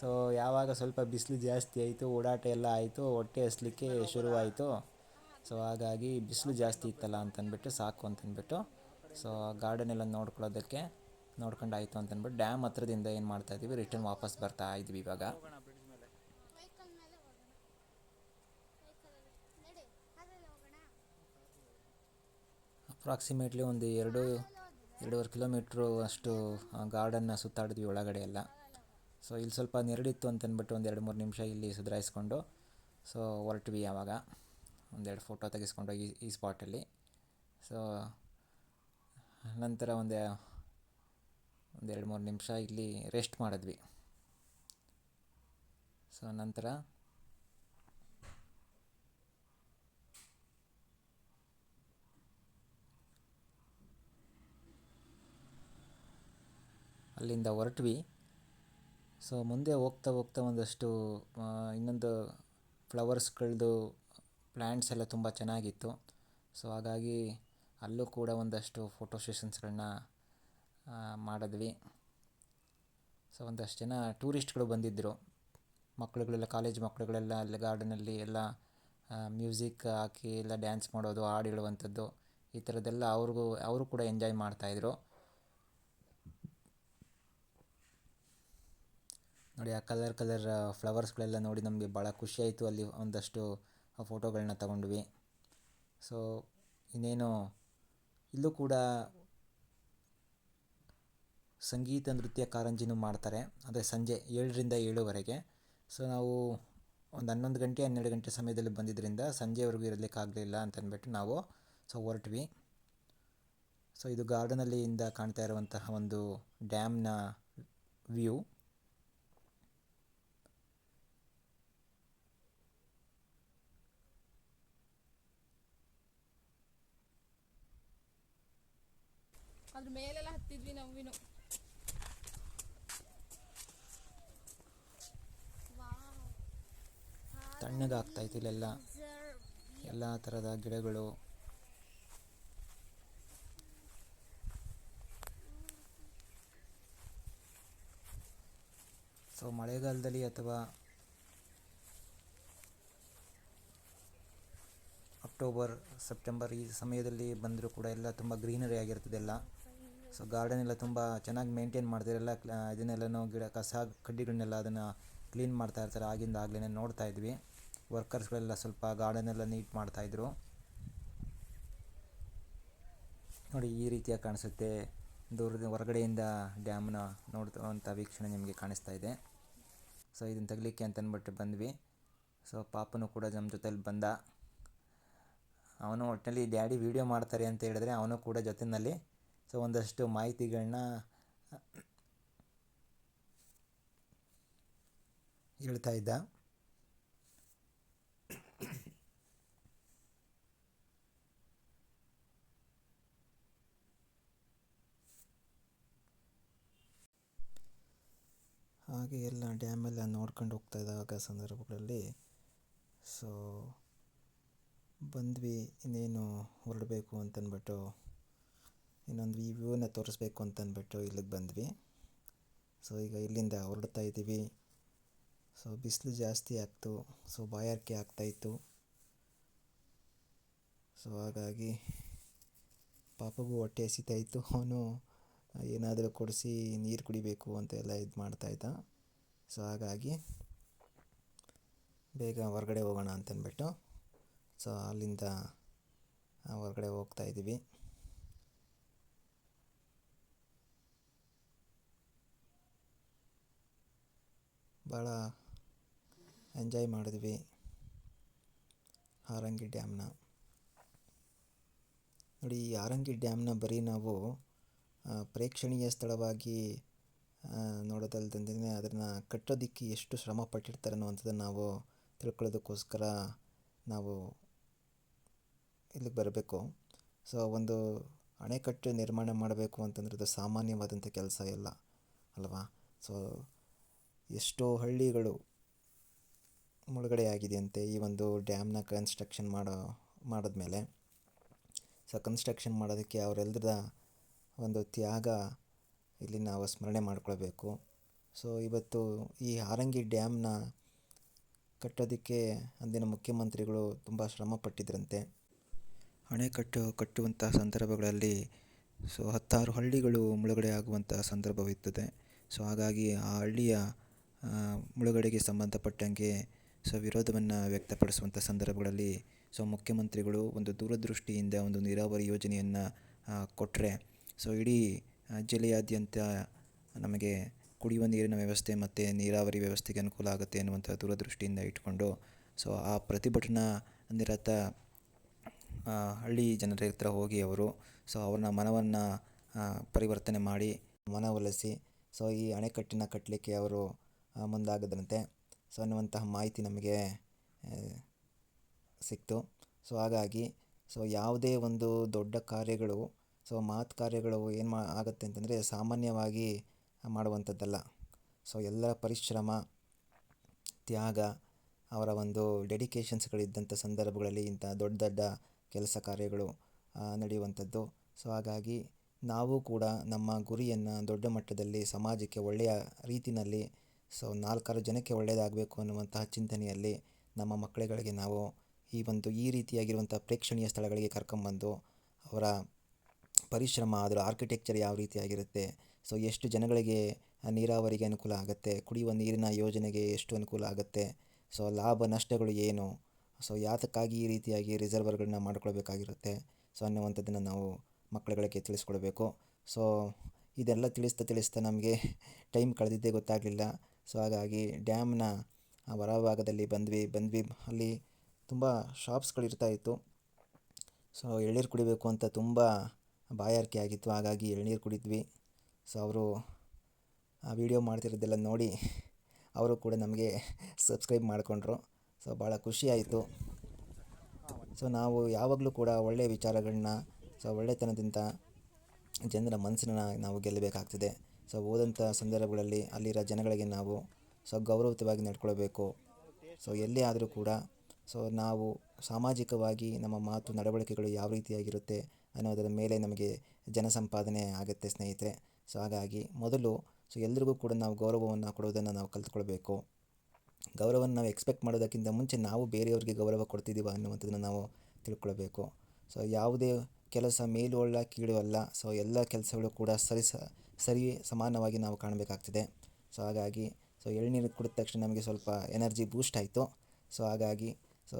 ಸೊ ಯಾವಾಗ ಸ್ವಲ್ಪ ಬಿಸಿಲು ಜಾಸ್ತಿ ಆಯಿತು, ಓಡಾಟ ಎಲ್ಲ ಆಯಿತು, ಹೊಟ್ಟೆ ಹಸ್ಲಿಕ್ಕೆ ಶುರುವಾಯಿತು. ಸೊ ಹಾಗಾಗಿ ಬಿಸಿಲು ಜಾಸ್ತಿ ಇತ್ತಲ್ಲ ಅಂತಂದ್ಬಿಟ್ಟು, ಸಾಕು ಅಂತಂದ್ಬಿಟ್ಟು. ಸೊ ಗಾರ್ಡನ್ ಎಲ್ಲ ನೋಡ್ಕೊಳ್ಳೋದಕ್ಕೆ ನೋಡ್ಕೊಂಡಾಯಿತು ಅಂತಂದ್ಬಿಟ್ಟು ಡ್ಯಾಮ್ ಹತ್ರದಿಂದ ಏನು ಮಾಡ್ತಾ ಇದ್ದೀವಿ ರಿಟರ್ನ್ ವಾಪಸ್ ಬರ್ತಾ ಇದ್ವಿ ಇವಾಗ ವೆಹಿಕಲ್ ಮೇಲೆ ಹೋಗೋಣ ವೆಹಿಕಲಲ್ಲಿ ನಡಿ ಅದ್ರಲ್ಲಿ ಹೋಗೋಣ ಅಪ್ರಾಕ್ಸಿಮೇಟ್ಲಿ ಒಂದು ಎರಡು, ಎರಡೂವರೆ ಕಿಲೋಮೀಟ್ರು ಅಷ್ಟು ಗಾರ್ಡನ್ನ ಸುತ್ತಾಡಿದ್ವಿ ಒಳಗಡೆ ಎಲ್ಲ. ಸೊ ಇಲ್ಲಿ ಸ್ವಲ್ಪ ನೆರಳಿತ್ತು ಅಂತಂದ್ಬಿಟ್ಟು ಒಂದು ಎರಡು ಮೂರು ನಿಮಿಷ ಇಲ್ಲಿ ಸುಧಾರಿಸ್ಕೊಂಡು ಸೊ ಹೊರಟ್ವಿ ಆವಾಗ ಒಂದೆರಡು ಫೋಟೋ ತೆಗೆಸ್ಕೊಂಡು ಈ ಈ ಸ್ಪಾಟಲ್ಲಿ ಸೊ ನಂತರ ಒಂದು ಒಂದೆರಡು ಮೂರು ನಿಮಿಷ ಇಲ್ಲಿ ರೆಸ್ಟ್ ಮಾಡಿದ್ವಿ. ಸೊ ನಂತರ ಅಲ್ಲಿಂದ ಹೊರಟ್ವಿ. ಸೊ ಮುಂದೆ ಹೋಗ್ತಾ ಹೋಗ್ತಾ ಒಂದಷ್ಟು ಇನ್ನೊಂದು ಫ್ಲವರ್ಸ್ಗಳದ್ದು ಪ್ಲ್ಯಾಂಟ್ಸ್ ಎಲ್ಲ ತುಂಬ ಚೆನ್ನಾಗಿತ್ತು. ಸೊ ಹಾಗಾಗಿ ಅಲ್ಲೂ ಕೂಡ ಒಂದಷ್ಟು ಫೋಟೋ ಸೆಷನ್ಸ್ಗಳನ್ನ ಮಾಡಿದ್ವಿ. ಸೊ ಒಂದಷ್ಟು ಜನ ಟೂರಿಸ್ಟ್ಗಳು ಬಂದಿದ್ದರು ಮಕ್ಕಳುಗಳೆಲ್ಲ ಕಾಲೇಜ್ ಮಕ್ಕಳುಗಳೆಲ್ಲ ಅಲ್ಲಿ ಗಾರ್ಡನಲ್ಲಿ ಎಲ್ಲ ಮ್ಯೂಸಿಕ್ ಹಾಕಿ ಎಲ್ಲ ಡ್ಯಾನ್ಸ್ ಮಾಡೋದು, ಹಾಡು ಹೇಳುವಂಥದ್ದು ಈ ಥರದ್ದೆಲ್ಲ ಅವ್ರಿಗೂ, ಅವರು ಕೂಡ ಎಂಜಾಯ್ ಮಾಡ್ತಾಯಿದ್ರು ನೋಡಿ, ಆ ಕಲರ್ ಕಲರ್ ಫ್ಲವರ್ಸ್ಗಳೆಲ್ಲ ನೋಡಿ ನಮಗೆ ಭಾಳ ಖುಷಿಯಾಯಿತು. ಅಲ್ಲಿ ಒಂದಷ್ಟು ಫೋಟೋಗಳನ್ನ ತಗೊಂಡ್ವಿ. ಸೊ ಇನ್ನೇನು, ಇಲ್ಲೂ ಕೂಡ ಸಂಗೀತ ನೃತ್ಯ ಕಾರಂಜಿನೂ ಮಾಡ್ತಾರೆ. ಅಂದರೆ ಸಂಜೆ ಏಳರಿಂದ ಏಳುವರೆಗೆ. ಸೊ ನಾವು ಒಂದು ಹನ್ನೊಂದು ಗಂಟೆ, ಹನ್ನೆರಡು ಗಂಟೆ ಸಮಯದಲ್ಲಿ ಬಂದಿದ್ದರಿಂದ ಸಂಜೆವರೆಗೂ ಇರಲಿಕ್ಕಾಗಲಿಲ್ಲ ಅಂತಂದ್ಬಿಟ್ಟು ನಾವು ಸೊ ಹೊರಟ್ವಿ. ಸೊ ಇದು ಗಾರ್ಡನಲ್ಲಿಯಿಂದ ಕಾಣ್ತಾ ಇರುವಂತಹ ಒಂದು ಡ್ಯಾಮ್ನ ವ್ಯೂ ಅದ್ರ ಮೇಲೆಲ್ಲ ಹತ್ತಿದ್ವಿ ನಾವಿನ್ನು ತಣ್ಣಗಾಗ್ತಾಯಿತ್ತು ಇಲ್ಲೆಲ್ಲ. ಎಲ್ಲ ಥರದ ಗಿಡಗಳು. ಸೊ, ಮಳೆಗಾಲದಲ್ಲಿ ಅಥವಾ ಅಕ್ಟೋಬರ್, ಸೆಪ್ಟೆಂಬರ್ ಈ ಸಮಯದಲ್ಲಿ ಬಂದರೂ ಕೂಡ ಎಲ್ಲ ತುಂಬ ಗ್ರೀನರಿ ಆಗಿರ್ತದೆ ಎಲ್ಲ. ಸೊ ಗಾರ್ಡನ್ ಎಲ್ಲ ತುಂಬ ಚೆನ್ನಾಗಿ ಮೇಂಟೈನ್ ಮಾಡ್ತಾರೆ ಎಲ್ಲ ಕ್ಲ ಇದನ್ನೆಲ್ಲನೂ ಗಿಡ, ಕಸ, ಕಡ್ಡಿಗಳನ್ನೆಲ್ಲ ಅದನ್ನು ಕ್ಲೀನ್ ಮಾಡ್ತಾ ಇರ್ತಾರೆ. ಆಗಿಂದ ಆಗ್ಲೇ ನೋಡ್ತಾ ಇದ್ವಿ. ವರ್ಕರ್ಸ್ಗಳೆಲ್ಲ ಸ್ವಲ್ಪ ಗಾರ್ಡನ್ ಎಲ್ಲ ನೀಟ್ ಮಾಡ್ತಾಯಿದ್ರು ನೋಡಿ, ಈ ರೀತಿಯಾಗಿ ಕಾಣಿಸುತ್ತೆ. ದೂರದ, ಹೊರಗಡೆಯಿಂದ ಡ್ಯಾಮ್ನ ನೋಡುವಂಥ ವೀಕ್ಷಣೆ ನಿಮಗೆ ಕಾಣಿಸ್ತಾ ಇದೆ. ಸೊ ಇದನ್ನು ತೆಗಲಿಕ್ಕೆ ಅಂತ ಅಂದ್ಬಿಟ್ಟು ಬಂದ್ವಿ. ಸೊ ಪಾಪನು ಕೂಡ ನಮ್ಮ ಜೊತೆಲಿ ಬಂದ. ಅವನು ಒಟ್ಟಿನಲ್ಲಿ ಡ್ಯಾಡಿ ವೀಡಿಯೋ ಮಾಡ್ತಾರೆ ಅಂತ ಹೇಳಿದ್ರೆ ಅವನು ಕೂಡ ಜೊತೆಯಲ್ಲಿ ಸೊ ಒಂದಷ್ಟು ಮಾಹಿತಿಗಳನ್ನ ಹೇಳ್ತಾ ಇದ್ದ. ಹಾಗೆ ಎಲ್ಲ ಡ್ಯಾಮೆಲ್ಲ ನೋಡ್ಕೊಂಡು ಹೋಗ್ತಾ ಇದ್ದಾಗ ಸಂದರ್ಭಗಳಲ್ಲಿ ಸೊ ಬಂದ್ವಿ, ಇನ್ನೇನು ಹೊರಡಬೇಕು ಅಂತಂದ್ಬಿಟ್ಟು ಇನ್ನೊಂದು ವ್ಯೂನ ತೋರಿಸ್ಬೇಕು ಅಂತಂದ್ಬಿಟ್ಟು ಇಲ್ಲಿಗೆ ಬಂದ್ವಿ. ಸೊ ಈಗ ಇಲ್ಲಿಂದ ಹೊರಡ್ತಾ ಇದ್ದೀವಿ. ಸೊ ಬಿಸಿಲು ಜಾಸ್ತಿ ಆಗ್ತು ಸೊ ಬಾಯಾರಿಕೆ ಆಗ್ತಾಯಿತ್ತು ಸೊ ಹಾಗಾಗಿ ಪಾಪಗೂ ಹೊಟ್ಟೆ ಹಸಿತಾಯಿತ್ತು ಅವನು ಏನಾದರೂ ಕೊಡಿಸಿ ನೀರು ಕುಡಿಬೇಕು ಅಂತ ಎಲ್ಲ ಇದು ಮಾಡ್ತಾಯಿದ್ದ ಸೊ ಹಾಗಾಗಿ ಬೇಗ ಹೊರಗಡೆ ಹೋಗೋಣ ಅಂತಂದ್ಬಿಟ್ಟು. ಸೊ ಅಲ್ಲಿಂದ ಹೊರಗಡೆ ಹೋಗ್ತಾ ಭಾಳ ಎಂಜಾಯ್ ಮಾಡಿದ್ವಿ ಹಾರಂಗಿ ಡ್ಯಾಮ್ನ. ನೋಡಿ, ಈ ಹಾರಂಗಿ ಡ್ಯಾಮ್ನ ಬರೀ ನಾವು ಪ್ರೇಕ್ಷಣೀಯ ಸ್ಥಳವಾಗಿ ನೋಡೋದಲ್ದಂದೇ ಅದನ್ನು ಕಟ್ಟೋದಕ್ಕೆ ಎಷ್ಟು ಶ್ರಮ ಪಟ್ಟಿರ್ತಾರೆ ಅನ್ನುವಂಥದ್ದನ್ನು ನಾವು ತಿಳ್ಕೊಳ್ಳೋದಕ್ಕೋಸ್ಕರ ನಾವು ಇಲ್ಲಿಗೆ ಬರಬೇಕು. ಸೊ, ಒಂದು ಅಣೆಕಟ್ಟು ನಿರ್ಮಾಣ ಮಾಡಬೇಕು ಅಂತಂದ್ರೆ ಅದು ಸಾಮಾನ್ಯವಾದಂಥ ಕೆಲಸ ಇಲ್ಲ ಅಲ್ವಾ? ಸೊ ಎಷ್ಟೋ ಹಳ್ಳಿಗಳು ಮುಳುಗಡೆ ಆಗಿದೆಯಂತೆ ಈ ಒಂದು ಡ್ಯಾಮ್ನ ಕನ್ಸ್ಟ್ರಕ್ಷನ್ ಮಾಡೋ, ಮಾಡಿದ್ಮೇಲೆ. ಸೊ, ಕನ್ಸ್ಟ್ರಕ್ಷನ್ ಮಾಡೋದಕ್ಕೆ ಅವರೆಲ್ಲರ ಒಂದು ತ್ಯಾಗ ಇಲ್ಲಿ ನಾವು ಸ್ಮರಣೆ ಮಾಡ್ಕೊಳ್ಬೇಕು. ಸೊ, ಇವತ್ತು ಈ ಹಾರಂಗಿ ಡ್ಯಾಮ್ನ ಕಟ್ಟೋದಕ್ಕೆ ಅಂದಿನ ಮುಖ್ಯಮಂತ್ರಿಗಳು ತುಂಬ ಶ್ರಮ ಪಟ್ಟಿದ್ರಂತೆ ಅಣೆಕಟ್ಟು ಕಟ್ಟುವಂಥ ಸಂದರ್ಭಗಳಲ್ಲಿ ಸೊ, ಹತ್ತಾರು ಹಳ್ಳಿಗಳು ಮುಳುಗಡೆ ಆಗುವಂಥ ಸಂದರ್ಭವಿರ್ತದೆ ಸೊ, ಹಾಗಾಗಿ ಆ ಹಳ್ಳಿಯ ಮುಳುಗಡೆಗೆ ಸಂಬಂಧಪಟ್ಟಂಗೆ ಸೊ ವಿರೋಧವನ್ನು ವ್ಯಕ್ತಪಡಿಸುವಂಥ ಸಂದರ್ಭಗಳಲ್ಲಿ ಸೊ ಮುಖ್ಯಮಂತ್ರಿಗಳು ಒಂದು ದೂರದೃಷ್ಟಿಯಿಂದ ಒಂದು ನೀರಾವರಿ ಯೋಜನೆಯನ್ನು ಕೊಟ್ಟರೆ ಸೊ ಇಡೀ ಜಿಲ್ಲೆಯಾದ್ಯಂತ ನಮಗೆ ಕುಡಿಯುವ ನೀರಿನ ವ್ಯವಸ್ಥೆ ಮತ್ತು ನೀರಾವರಿ ವ್ಯವಸ್ಥೆಗೆ ಅನುಕೂಲ ಆಗುತ್ತೆ ಅನ್ನುವಂಥ ದೂರದೃಷ್ಟಿಯಿಂದ ಇಟ್ಕೊಂಡು ಸೊ ಆ ಪ್ರತಿಭಟನಾ ನಿರತ ಹಳ್ಳಿ ಜನರ ಹತ್ರ ಹೋಗಿ ಅವರು ಸೊ ಅವ್ರನ್ನ ಮನವನ್ನು ಪರಿವರ್ತನೆ ಮಾಡಿ ಮನವೊಲಿಸಿ ಸೊ ಈ ಅಣೆಕಟ್ಟಿನ ಕಟ್ಟಲಿಕ್ಕೆ ಅವರು ಮುಂದಾಗದ್ರಂತೆ ಸೊ, ಅನ್ನುವಂತಹ ಮಾಹಿತಿ ನಮಗೆ ಸಿಕ್ತು. ಸೊ, ಹಾಗಾಗಿ, ಸೊ, ಯಾವುದೇ ಒಂದು ದೊಡ್ಡ ಕಾರ್ಯಗಳು, ಸೊ ಮಾತು ಕಾರ್ಯಗಳು ಏನು ಮಾ, ಆಗುತ್ತೆ ಅಂತಂದರೆ ಸಾಮಾನ್ಯವಾಗಿ ಮಾಡುವಂಥದ್ದಲ್ಲ. ಸೊ, ಎಲ್ಲರ ಪರಿಶ್ರಮ, ತ್ಯಾಗ, ಅವರ ಒಂದು ಡೆಡಿಕೇಶನ್ಸ್ಗಳಿದ್ದಂಥ ಸಂದರ್ಭಗಳಲ್ಲಿ ಇಂಥ ದೊಡ್ಡ ದೊಡ್ಡ ಕೆಲಸ ಕಾರ್ಯಗಳು ನಡೆಯುವಂಥದ್ದು. ಸೊ, ಹಾಗಾಗಿ, ನಾವು ಕೂಡ ನಮ್ಮ ಗುರಿಯನ್ನು ದೊಡ್ಡ ಮಟ್ಟದಲ್ಲಿ ಸಮಾಜಕ್ಕೆ ಒಳ್ಳೆಯ ರೀತಿಯಲ್ಲಿ ಸೊ ನಾಲ್ಕಾರು ಜನಕ್ಕೆ ಒಳ್ಳೆಯದಾಗಬೇಕು ಅನ್ನುವಂತಹ ಚಿಂತನೆಯಲ್ಲಿ ನಮ್ಮ ಮಕ್ಕಳುಗಳಿಗೆ ನಾವು ಈ ಒಂದು, ಈ ರೀತಿಯಾಗಿರುವಂಥ ಪ್ರೇಕ್ಷಣೀಯ ಸ್ಥಳಗಳಿಗೆ ಕರ್ಕೊಂಬಂದು ಅವರ ಪರಿಶ್ರಮ, ಅದರ ಆರ್ಕಿಟೆಕ್ಚರ್ ಯಾವ ರೀತಿಯಾಗಿರುತ್ತೆ, ಸೊ ಎಷ್ಟು ಜನಗಳಿಗೆ ನೀರಾವರಿಗೆ ಅನುಕೂಲ ಆಗುತ್ತೆ, ಕುಡಿಯುವ ನೀರಿನ ಯೋಜನೆಗೆ ಎಷ್ಟು ಅನುಕೂಲ ಆಗುತ್ತೆ, ಸೊ ಲಾಭ ನಷ್ಟಗಳು ಏನು, ಸೊ ಯಾತಕ್ಕಾಗಿ ಈ ರೀತಿಯಾಗಿ ರಿಸರ್ವರ್ಗಳನ್ನ ಮಾಡ್ಕೊಳ್ಬೇಕಾಗಿರುತ್ತೆ, ಸೊ ಅನ್ನುವಂಥದ್ದನ್ನು ನಾವು ಮಕ್ಕಳುಗಳಿಗೆ ತಿಳಿಸ್ಕೊಡ್ಬೇಕು. ಸೊ ಇದೆಲ್ಲ ತಿಳಿಸ್ತಾ ತಿಳಿಸ್ತಾ ನಮಗೆ ಟೈಮ್ ಕಳೆದಿದ್ದೇ ಗೊತ್ತಾಗಲಿಲ್ಲ. ಸೊ ಹಾಗಾಗಿ ಡ್ಯಾಮ್ನ ಹೊರಭಾಗದಲ್ಲಿ ಬಂದ್ವಿ ಬಂದ್ವಿ. ಅಲ್ಲಿ ತುಂಬ ಶಾಪ್ಸ್ಗಳಿರ್ತಾ ಇತ್ತು. ಸೊ ಎಳ್ನೀರು ಕುಡಿಬೇಕು ಅಂತ ತುಂಬ ಬಾಯಾರಿಕೆ ಆಗಿತ್ತು. ಹಾಗಾಗಿ ಎಳ್ನೀರು ಕುಡಿದ್ವಿ. ಸೊ ಅವರು ಆ ವಿಡಿಯೋ ಮಾಡ್ತಿರೋದೆಲ್ಲ ನೋಡಿ ಅವರು ಕೂಡ ನಮಗೆ ಸಬ್ಸ್ಕ್ರೈಬ್ ಮಾಡಿಕೊಂಡ್ರು. ಸೊ ಭಾಳ ಖುಷಿಯಾಯಿತು ಸೊ ನಾವು ಯಾವಾಗಲೂ ಕೂಡ ಒಳ್ಳೆಯ ವಿಚಾರಗಳನ್ನ, ಸೊ ಒಳ್ಳೆತನದಿಂದ ಜನರ ಮನಸ್ಸನ್ನ ನಾವು ಗೆಲ್ಲಬೇಕಾಗ್ತದೆ. ಸೊ ಹೋದಂಥ ಸಂದರ್ಭಗಳಲ್ಲಿ ಅಲ್ಲಿರೋ ಜನಗಳಿಗೆ ನಾವು ಸೊ ಗೌರವಿತವಾಗಿ ನಡ್ಕೊಳ್ಬೇಕು. ಸೊ ಎಲ್ಲೇ ಆದರೂ ಕೂಡ ಸೊ ನಾವು ಸಾಮಾಜಿಕವಾಗಿ ನಮ್ಮ ಮಾತು, ನಡವಳಿಕೆಗಳು ಯಾವ ರೀತಿಯಾಗಿರುತ್ತೆ ಅನ್ನೋದರ ಮೇಲೆ ನಮಗೆ ಜನಸಂಪಾದನೆ ಆಗುತ್ತೆ ಸ್ನೇಹಿತರೆ. ಸೊ ಹಾಗಾಗಿ ಮೊದಲು ಸೊ ಎಲ್ರಿಗೂ ಕೂಡ ನಾವು ಗೌರವವನ್ನು ಕೊಡೋದನ್ನು ನಾವು ಕಲ್ತ್ಕೊಳ್ಬೇಕು. ಗೌರವವನ್ನು ನಾವು ಎಕ್ಸ್ಪೆಕ್ಟ್ ಮಾಡೋದಕ್ಕಿಂತ ಮುಂಚೆ ನಾವು ಬೇರೆಯವ್ರಿಗೆ ಗೌರವ ಕೊಡ್ತಿದ್ದೀವ ಅನ್ನುವಂಥದ್ದನ್ನು ನಾವು ತಿಳ್ಕೊಳ್ಬೇಕು. ಸೊ ಯಾವುದೇ ಕೆಲಸ ಮೇಲು ಅಲ್ಲ ಕೀಳು ಅಲ್ಲ. ಸೊ ಎಲ್ಲ ಕೆಲಸಗಳು ಕೂಡ ಸರಿ ಸ ಸರಿ ಸಮಾನವಾಗಿ ನಾವು ಕಾಣಬೇಕಾಗ್ತದೆ. ಸೊ ಹಾಗಾಗಿ ಸೊ ಎಳ್ನೀರು ಕುಡಿದ ತಕ್ಷಣ ನಮಗೆ ಸ್ವಲ್ಪ ಎನರ್ಜಿ ಬೂಸ್ಟ್ ಆಯಿತು. ಸೊ ಹಾಗಾಗಿ ಸೊ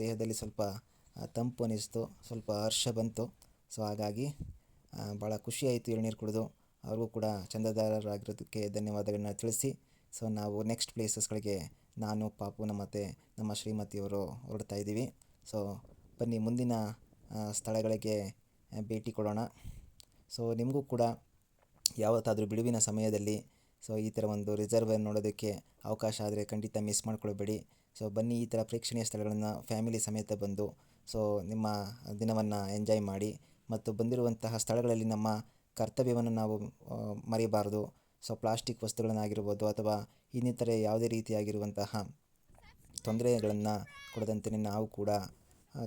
ದೇಹದಲ್ಲಿ ಸ್ವಲ್ಪ ತಂಪು ಅನ್ನಿಸ್ತು, ಸ್ವಲ್ಪ ಹರ್ಷ ಬಂತು. ಸೊ ಹಾಗಾಗಿ ಭಾಳ ಖುಷಿಯಾಯಿತು ಎಳ್ನೀರು ಕುಡಿದು. ಅವ್ರಿಗೂ ಕೂಡ ಚಂದಾದಾರರಾಗಿರೋದಕ್ಕೆ ಧನ್ಯವಾದಗಳನ್ನ ತಿಳಿಸಿ. ಸೊ ನಾವು ನೆಕ್ಸ್ಟ್ ಪ್ಲೇಸಸ್ಗಳಿಗೆ ನಾನು ಪಾಪುನ ಮತ್ತು ನಮ್ಮ ಶ್ರೀಮತಿಯವರು ಹೊರಡ್ತಾ ಇದ್ದೀವಿ. ಸೊ ಬನ್ನಿ ಮುಂದಿನ ಸ್ಥಳಗಳಿಗೆ ಭೇಟಿ ಕೊಡೋಣ. ಸೊ ನಿಮಗೂ ಕೂಡ ಯಾವತ್ತಾದರೂ ಬಿಡುವಿನ ಸಮಯದಲ್ಲಿ ಸೊ ಈ ಥರ ಒಂದು ರಿಸರ್ವರ್ ನೋಡೋದಕ್ಕೆ ಅವಕಾಶ ಆದರೆ ಖಂಡಿತ ಮಿಸ್ ಮಾಡ್ಕೊಳ್ಬೇಡಿ. ಸೊ ಬನ್ನಿ ಈ ಥರ ಪ್ರೇಕ್ಷಣೀಯ ಸ್ಥಳಗಳನ್ನು ಫ್ಯಾಮಿಲಿ ಸಮೇತ ಬಂದು ಸೊ ನಿಮ್ಮ ದಿನವನ್ನು ಎಂಜಾಯ್ ಮಾಡಿ ಮತ್ತು ಬಂದಿರುವಂತಹ ಸ್ಥಳಗಳಲ್ಲಿ ನಮ್ಮ ಕರ್ತವ್ಯವನ್ನು ನಾವು ಮರೆಯಬಾರ್ದು. ಸೊ ಪ್ಲಾಸ್ಟಿಕ್ ವಸ್ತುಗಳನ್ನಾಗಿರ್ಬೋದು ಅಥವಾ ಇನ್ನಿತರೆ ಯಾವುದೇ ರೀತಿಯಾಗಿರುವಂತಹ ತೊಂದರೆಗಳನ್ನು ಕೊಡದಂತೆ ನಾವು ಕೂಡ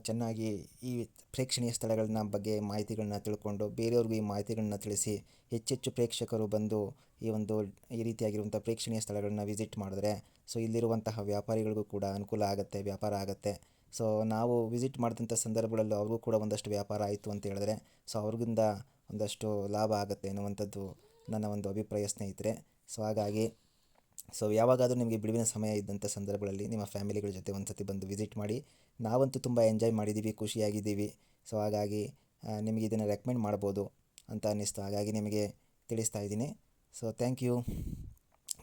ಚೆನ್ನಾಗಿ ಈ ಪ್ರೇಕ್ಷಣೀಯ ಸ್ಥಳಗಳನ್ನ ಬಗ್ಗೆ ಮಾಹಿತಿಗಳನ್ನ ತಿಳ್ಕೊಂಡು ಬೇರೆಯವ್ರಿಗೂ ಈ ಮಾಹಿತಿಗಳನ್ನ ತಿಳಿಸಿ ಹೆಚ್ಚೆಚ್ಚು ಪ್ರೇಕ್ಷಕರು ಬಂದು ಈ ಒಂದು ಈ ರೀತಿಯಾಗಿರುವಂಥ ಪ್ರೇಕ್ಷಣೀಯ ಸ್ಥಳಗಳನ್ನ ವಿಸಿಟ್ ಮಾಡಿದ್ರೆ ಸೊ ಇಲ್ಲಿರುವಂತಹ ವ್ಯಾಪಾರಿಗಳಿಗೂ ಕೂಡ ಅನುಕೂಲ ಆಗುತ್ತೆ, ವ್ಯಾಪಾರ ಆಗುತ್ತೆ. ಸೊ ನಾವು ವಿಸಿಟ್ ಮಾಡಿದಂಥ ಸಂದರ್ಭಗಳಲ್ಲೂ ಅವ್ರಿಗೂ ಕೂಡ ಒಂದಷ್ಟು ವ್ಯಾಪಾರ ಆಯಿತು ಅಂತ ಹೇಳಿದ್ರೆ ಸೊ ಅವ್ರಿಗಿಂದ ಒಂದಷ್ಟು ಲಾಭ ಆಗುತ್ತೆ ಅನ್ನುವಂಥದ್ದು ನನ್ನ ಒಂದು ಅಭಿಪ್ರಾಯ ಸ್ನೇಹಿತರೆ. ಸೊ ಹಾಗಾಗಿ ಸೊ ಯಾವಾಗಾದರೂ ನಿಮಗೆ ಬಿಡುವಿನ ಸಮಯ ಇದ್ದಂಥ ಸಂದರ್ಭಗಳಲ್ಲಿ ನಿಮ್ಮ ಫ್ಯಾಮಿಲಿಗಳ ಜೊತೆ ಒಂದು ಸತಿ ಬಂದು ವಿಸಿಟ್ ಮಾಡಿ, ನಾವಂತೂ ತುಂಬ ಎಂಜಾಯ್ ಮಾಡಿದ್ದೀವಿ ಖುಷಿಯಾಗಿದ್ದೀವಿ. ಸೊ ಹಾಗಾಗಿ ನಿಮಗೆ ಇದನ್ನು ರೆಕಮೆಂಡ್ ಮಾಡ್ಬೋದು ಅಂತ ಅನ್ನಿಸ್ತು. ಹಾಗಾಗಿ ನಿಮಗೆ ತಿಳಿಸ್ತಾ ಇದ್ದೀನಿ. ಸೊ ಥ್ಯಾಂಕ್ ಯು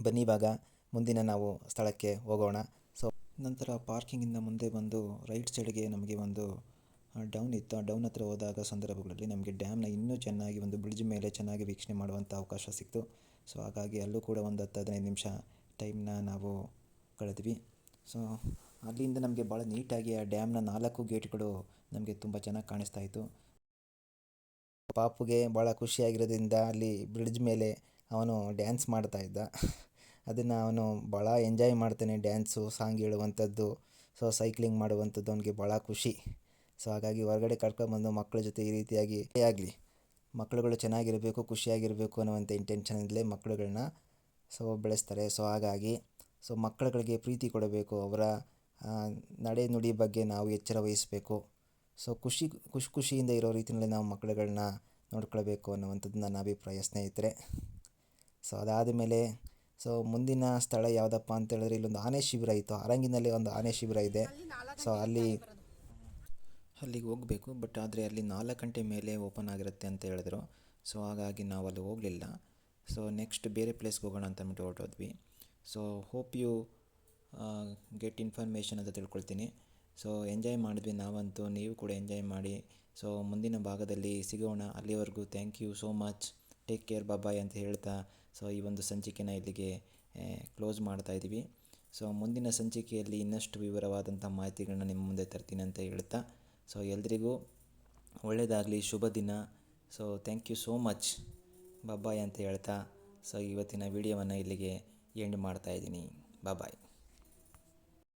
ಬನ್ನಿ ಇವಾಗ, ಮುಂದಿನ ನಾವು ಸ್ಥಳಕ್ಕೆ ಹೋಗೋಣ. ಸೊ ನಂತರ ಪಾರ್ಕಿಂಗಿಂದ ಮುಂದೆ ಬಂದು ರೈಟ್ ಸೈಡ್ಗೆ ನಮಗೆ ಒಂದು ಡೌನ್ ಇತ್ತು. ಆ ಡೌನ್ ಹತ್ರ ಹೋದಾಗ ಸಂದರ್ಭಗಳಲ್ಲಿ ನಮಗೆ ಡ್ಯಾಮ್ನ ಇನ್ನೂ ಚೆನ್ನಾಗಿ ಒಂದು ಬ್ರಿಡ್ಜ್ ಮೇಲೆ ಚೆನ್ನಾಗಿ ವೀಕ್ಷಣೆ ಮಾಡುವಂಥ ಅವಕಾಶ ಸಿಕ್ತು. ಸೊ ಹಾಗಾಗಿ ಅಲ್ಲೂ ಕೂಡ ಒಂದು ಹತ್ತು ಹದಿನೈದು ನಿಮಿಷ ಟೈಮ್ನ ನಾವು ಕಳೆದ್ವಿ. ಸೊ ಅಲ್ಲಿಂದ ನಮಗೆ ಭಾಳ ನೀಟಾಗಿ ಆ ಡ್ಯಾಮ್ನ ನಾಲ್ಕು ಗೇಟ್ಗಳು ನಮಗೆ ತುಂಬ ಚೆನ್ನಾಗಿ ಕಾಣಿಸ್ತಾ ಇತ್ತು. ಪಾಪುಗೆ ಭಾಳ ಖುಷಿಯಾಗಿರೋದ್ರಿಂದ ಅಲ್ಲಿ ಬ್ರಿಡ್ಜ್ ಮೇಲೆ ಅವನು ಡ್ಯಾನ್ಸ್ ಮಾಡ್ತಾ ಇದ್ದ. ಅದನ್ನು ಅವನು ಭಾಳ ಎಂಜಾಯ್ ಮಾಡ್ತಾನೆ ಡ್ಯಾನ್ಸು, ಸಾಂಗ್ ಹೇಳುವಂಥದ್ದು, ಸೊ ಸೈಕ್ಲಿಂಗ್ ಮಾಡುವಂಥದ್ದು ಅವನಿಗೆ ಭಾಳ ಖುಷಿ. ಸೊ ಹಾಗಾಗಿ ಹೊರಗಡೆ ಕರ್ಕೊಂಡ್ಬಂದು ಮಕ್ಕಳ ಜೊತೆ ಈ ರೀತಿಯಾಗಿ ಆಗಲಿ. ಮಕ್ಕಳುಗಳು ಚೆನ್ನಾಗಿರಬೇಕು, ಖುಷಿಯಾಗಿರಬೇಕು ಅನ್ನುವಂಥ ಇಂಟೆನ್ಷನಿಂದಲೇ ಮಕ್ಕಳುಗಳನ್ನ ಸೊ ಬೆಳೆಸ್ತಾರೆ. ಸೊ ಹಾಗಾಗಿ, ಸೊ ಮಕ್ಕಳುಗಳಿಗೆ ಪ್ರೀತಿ ಕೊಡಬೇಕು. ಅವರ ನಡೆ ನುಡಿ ಬಗ್ಗೆ ನಾವು ಎಚ್ಚರ ವಹಿಸಬೇಕು. ಸೊ ಖುಷಿ ಖುಷಿ, ಖುಷಿಯಿಂದ ಇರೋ ರೀತಿಯಲ್ಲಿ ನಾವು ಮಕ್ಕಳುಗಳನ್ನ ನೋಡ್ಕೊಳ್ಬೇಕು ಅನ್ನುವಂಥದ್ದು ನನ್ನ ಅಭಿಪ್ರಾಯ. ಸ್ನೇಹಿತರೆ, ಸೊ ಅದಾದ ಮೇಲೆ, ಸೊ ಮುಂದಿನ ಸ್ಥಳ ಯಾವುದಪ್ಪ ಅಂತ ಹೇಳಿದ್ರೆ ಇಲ್ಲೊಂದು ಆನೆ ಶಿಬಿರ ಇತ್ತು. ಆರಂಗಿನಲ್ಲಿ ಒಂದು ಆನೆ ಶಿಬಿರ ಇದೆ. ಸೊ ಅಲ್ಲಿ ಅಲ್ಲಿಗೆ ಹೋಗಬೇಕು. ಬಟ್ ಆದರೆ ಅಲ್ಲಿ ನಾಲ್ಕು ಗಂಟೆ ಮೇಲೆ ಓಪನ್ ಆಗಿರುತ್ತೆ ಅಂತ ಹೇಳಿದ್ರು. ಸೊ ಹಾಗಾಗಿ ನಾವು ಅಲ್ಲಿ ಹೋಗಲಿಲ್ಲ. ಸೊ ನೆಕ್ಸ್ಟ್ ಬೇರೆ ಪ್ಲೇಸ್ಗೆ ಹೋಗೋಣ ಅಂತ ಅಂದ್ಬಿಟ್ಟು ಹೊರಟೋದ್ವಿ. So hope you get information ಅಂತ ತಿಳ್ಕೊಳ್ತೀನಿ. ಸೊ ಎಂಜಾಯ್ ಮಾಡಿದ್ವಿ ನಾವಂತೂ. ನೀವು ಕೂಡ ಎಂಜಾಯ್ ಮಾಡಿ. ಸೊ ಮುಂದಿನ ಭಾಗದಲ್ಲಿ ಸಿಗೋಣ. ಅಲ್ಲಿವರೆಗೂ thank you so much take care bye ಅಂತ ಹೇಳ್ತಾ ಸೊ ಈ ಒಂದು ಸಂಚಿಕೆನ ಇಲ್ಲಿಗೆ ಕ್ಲೋಸ್ ಮಾಡ್ತಾ ಇದ್ದೀವಿ. ಸೊ ಮುಂದಿನ ಸಂಚಿಕೆಯಲ್ಲಿ ಇನ್ನಷ್ಟು ವಿವರವಾದಂಥ ಮಾಹಿತಿಗಳನ್ನ ನಿಮ್ಮ ಮುಂದೆ ತರ್ತೀನಿ ಅಂತ ಹೇಳ್ತಾ ಸೊ ಎಲ್ರಿಗೂ ಒಳ್ಳೆಯದಾಗಲಿ ಶುಭ ದಿನ. So thank you so much bye ಅಂತ ಹೇಳ್ತಾ ಸೊ ಇವತ್ತಿನ ವಿಡಿಯೋವನ್ನು ಇಲ್ಲಿಗೆ ಎಂಡ್ ಮಾಡ್ತಾ ಇದ್ದೀನಿ. ಬಾಯ್